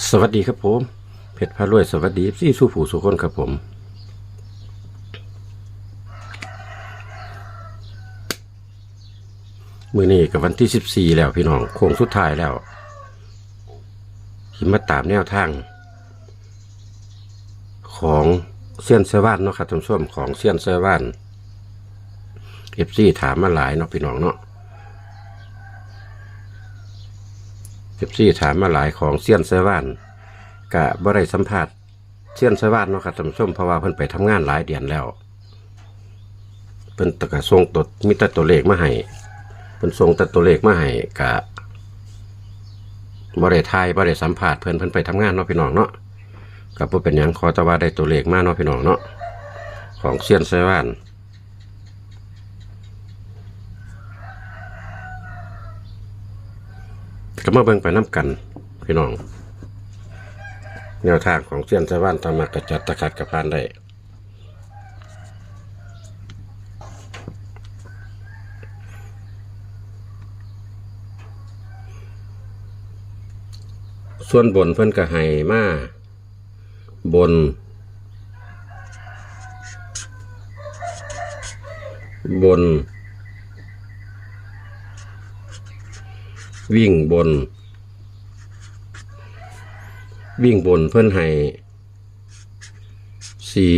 สวัสดีครับผม เพชรพารวยสวัสดีซี่สู้ผู้สุคนครับผมมือนี้กับวันที่สิบสี่แล้วพี่น้องโค้งสุดท้ายแล้วหิมาตามแนวทาง ของเซียนเซว่านเนาะครับท่านผู้ชมของเซียนเซว่านเอฟซีถามมาหลายเนาะพี่น้องเนาะ เอฟซีถามมาหลายของเซียนไซวานกะบ่ได้สัมผัสเซียนไซวานเนาะครับท่านผู้ชมเพราะว่าเพิ่นไปทำงานหลายเดือนแล้วเพิ่นตะกะส่งตัวมีแต่ตัวเลขมาให้เพิ่นส่งแต่ตัวเลขมาให้กะบ่ได้ทายบ่ได้สัมผัสเพิ่นเพิ่นไปทำงานเนาะพี่น้องเนาะก็บ่เป็นหยังขอแต่ว่าได้ตัวเลขมาเนาะพี่น้องเนาะของเซียนไซวาน มาเบิ่งไปน้ำกัน พี่น้อง แนวทางของเสี้ยนสวรรค์ธรรกระจัดตะขัดกับพานได้ส่วนบนเพิ่นก็ให้มาบน บน วิ่งบน วิ่งบนเพื่อนให้สี่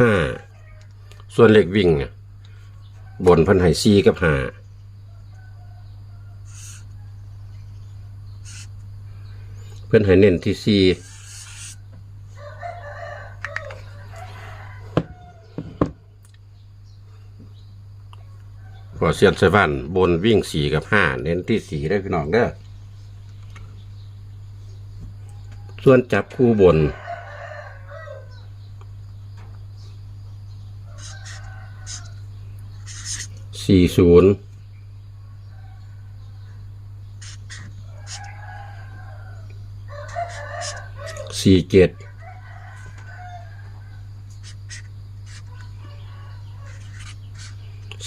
ห้าส่วนเหลขวิ่ง บนเพื่อนให้สี่กับห้าเพื่อนให้เน้นที่สี่ อเซียนเซวันบนวิ่งสี่กับห้าเน้นที่สี่ได้พี่น้องเด้อส่วนจับคู่บน สี่ศูนย์สี่เจ็ด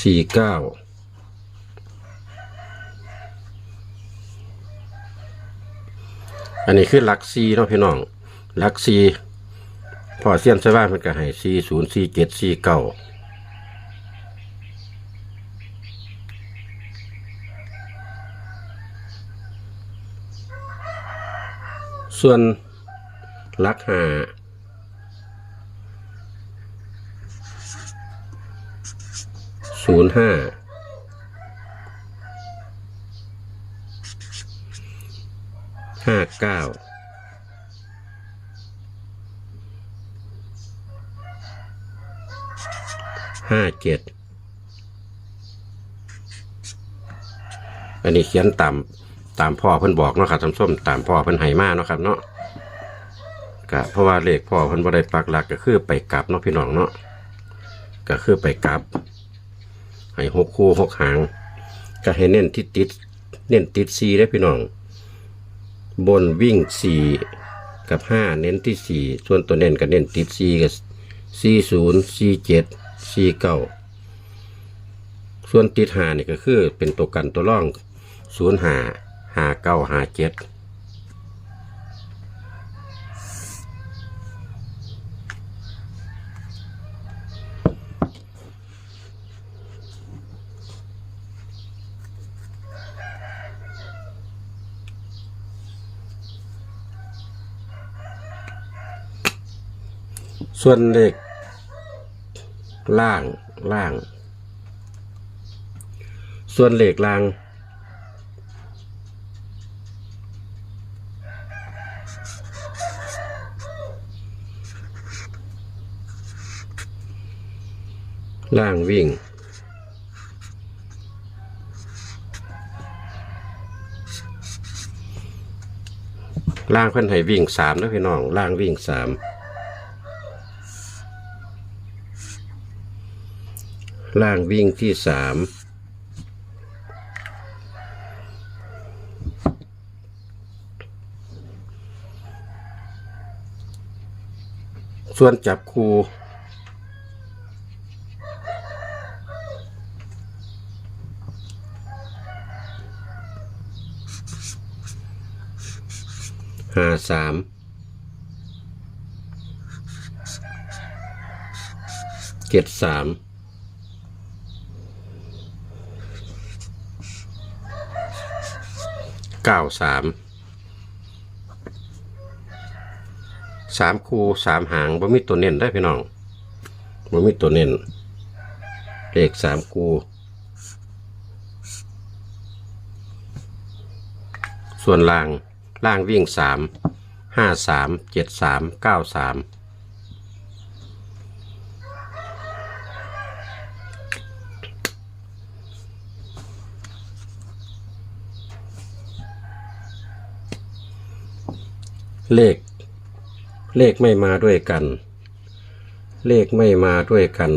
สี่เก้า อันนี้คือหลักซีเนาะพี่น้องหลักซีพอเสียนใช่ว่ามันก็ให้ซีศูนย์ซีเจ็ดซีเก้าส่วนหลักหาศูนย์ห้า ห้าเก้าห้าเจ็ดอันนี้เขียนตามตามพ่อเพิ่นบอกเนาะครับท่านส้มตามพ่อเพิ่นให้มาเนาะครับเนาะก็เพราะว่าเลขพ่อเพิ่นบ่ได้ปักหลักก็คือไปกลับเนาะพี่น้องเนาะก็คือไปกลับให้หกคู่หกหาง ก็ให้เน้นที่ติด เน้นติดสี่ได้พี่น้อง บนวิ่งสี่กับห้าเน้นที่สี่ส่วนตัวเน้นก็เน้นติดสี่กับสี่ศูนย์สี่เจ็ดสี่เก้าส่วนติดหานี่ก็คือเป็นตัวกันตัวร่องศูนย์หาหาเก้าหาเจ็ด ส่วนเลขล่างล่าง ส่วนเลขล่าง ล่างวิ่งล่างเพิ่นให้วิ่งสามนะพี่น้องล่างวิ่งสาม ล่างวิ่งที่สามส่วนจับคูห้าสามเจ็ดสาม เก้าสามสามคูสามหางบ่มีตัวเน้นได้พี่น้องบ่มีตัวเน้นเลขสามคูส่วนล่างล่างวิ่งสามห้าสามเจ็ดสามเก้าสาม เลข เลขไม่มาด้วยกัน เลขไม่มาด้วยกัน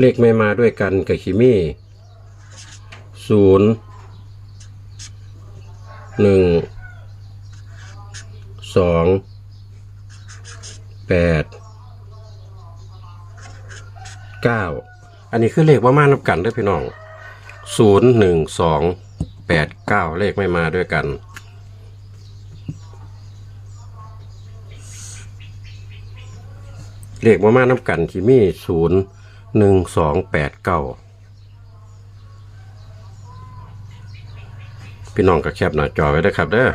เลขไม่มาด้วยกันกับคิมี่ศูนย์หนึ่งสองแปดเก้าอันนี้คือเลขว่ามานับกันด้วยพี่น้องศูนย์หนึ่งสองแปดเก้าเลขไม่มาด้วยกันเลขว่ามานับกันที่มีศูนย์ หนึ่งสองแปดเก้าพี่น้องก็แคบหน้าจอไว้ด้วยครับเด้อ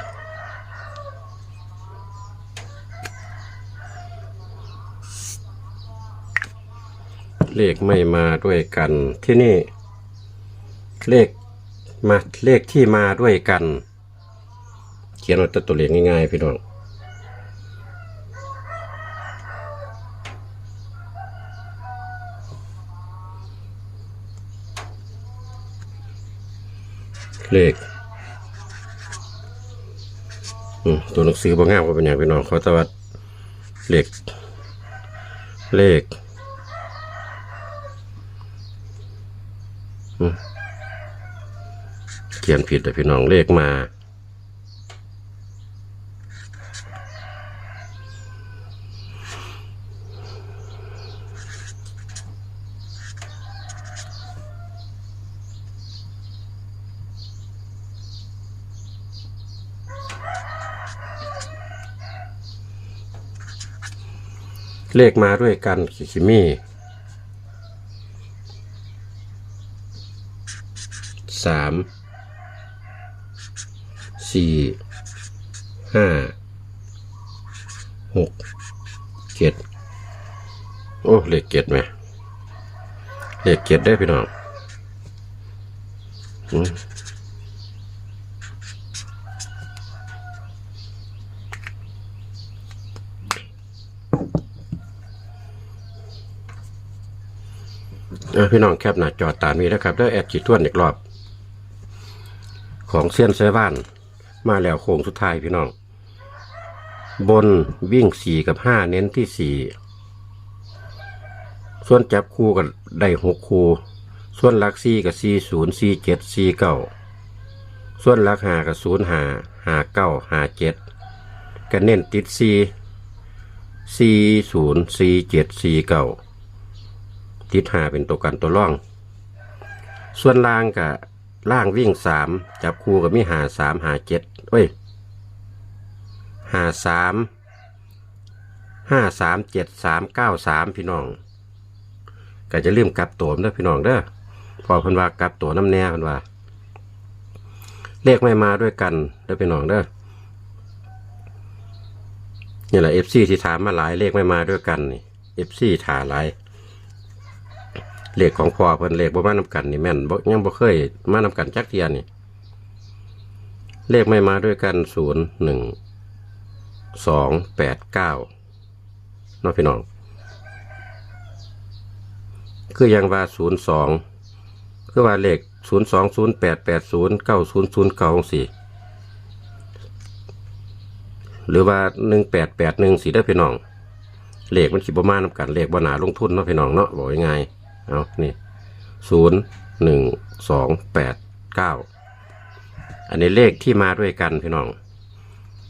เลขไม่มาด้วยกันที่นี่ เลขมาเลขที่มาด้วยกัน เขียนไว้แต่ตัวเลขง่ายๆพี่น้อง เลขตัวหนังสือบางงามก็เป็นอย่างพี่น้องเขาตะวัดเลขเลขเขียนผิดแต่พี่น้องเลขมา เลขมาด้วยกันคิคิมี่สามสี่ห้าหกเจ็ดโอ้เลขเจ็ดไหมเลขเจ็ดได้พี่น้อง เออพี่น้องแคปหน้าจอตามนี้นะครับได้อแอดจีทวนอีกรอบ ของเซียนไซบ้าน มาแล้วโค้งสุดท้ายพี่น้อง บนวิ่งสี่กับห้าเน้นที่สี่ส่วนจับคู่กับได้หกคู่ ส่วนลักสี่กับสี่ศูนย์สี่เจ็ดสี่เก้าส่วนลักหากับศูนย์หาหาเก้าหาเจ็ดก็เน้นติดสี่สี่ศูนย์สี่เจ็ดสี่เก้า ติดหาเป็นตัวกันตัวร่อง ส่วนล่างกับล่างวิ่งสามจับคู่กับมีหาสามหาเจ็ดเอ้ยหาสามห้าสามเจ็ดสามเก้าสามพี่น้องก็จะลืมกลับตัวเด้อพี่น้องเด้อพอพิ่นว่ากลับตัวน้ำแน่พิ่นว่า เลขไม่มาด้วยกันเด้อพี่น้องเด้อนี่แหละเอฟซีที่ถามมาหลายเลขไม่มาด้วยกันนี่เอฟซีถาหลาย เลขของพ่อเพิ่นเลขบ่มานำกันนี่แม่นบ่ยังบ่เคยมานำกันจักเทียนี่ เลขไม่มาด้วยกันศูนย์หนึ่งสองแปดเก้าเนาะพี่น้อง คือยังว่าศูนย์สองคือว่าเลขศูนย์สองศูนย์แปดแปดศูนย์เก้าศูนย์ศูนย์เก้าสี่หรือว่าหนึ่งแปดแปดหนึ่งสี่ได้พี่น้องเลขมันคิดประมาณนำกันเลขบนาลงทุนเนาะพี่น้องเนาะบอกยังไง เอานี่ศูนย์หนึ่งสองแปดเก้าอันนี้เลขที่มาด้วยกันพี่น้อง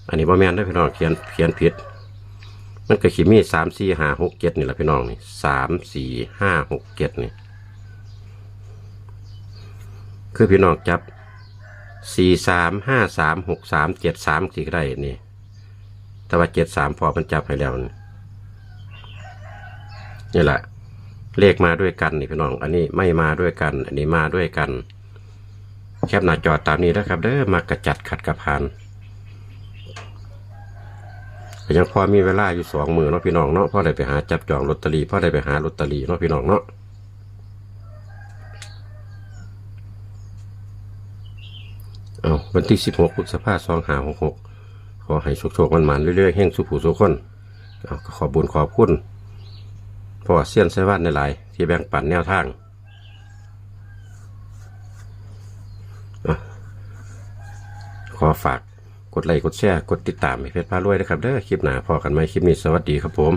อันนี้บ่แม่นได้พี่น้องเขียนเขียนผิด มันก็ขีมีสามสี่ห้าหกเจ็ดนี่แหละพี่น้องนี่สามสี่ห้าหกเจ็ดนี่ คือพี่น้องจับสี่สามห้าสามหกสามเจ็ดสามสี่ก็ได้นี่ แต่ว่าเจ็ดสามพอมันจับให้แล้วนี่นี่แหละ เลขมาด้วยกันนี่พี่น้อง อันนี้ไม่มาด้วยกัน อันนี้มาด้วยกัน แคปหน้าจอตามนี้นะครับ เด้อมากระจัดขัดกระพานยังพอมีเวลาอยู่สองมือเนาะพี่น้องเนาะพ่อได้ไปหาจับจองลอตเตอรี่พ่อได้ไปหาลอตเตอรี่เนาะพี่น้องเนาะเอาวันที่16พฤษภาคม2566ขอให้โชคๆมันมันๆเรื่อยๆแห่งสุผู้สุขคนเอาขอบุญขอบคุณ พอเสี้ยนไซวันในหลายที่แบ่งปันแนวทางอขอฝากกดไลค์กดแชร์กดติดตามให้เพจพารวยนะครับเด้อคลิปหน้าพอกันไหมคลิปนี้สวัสดีครับผม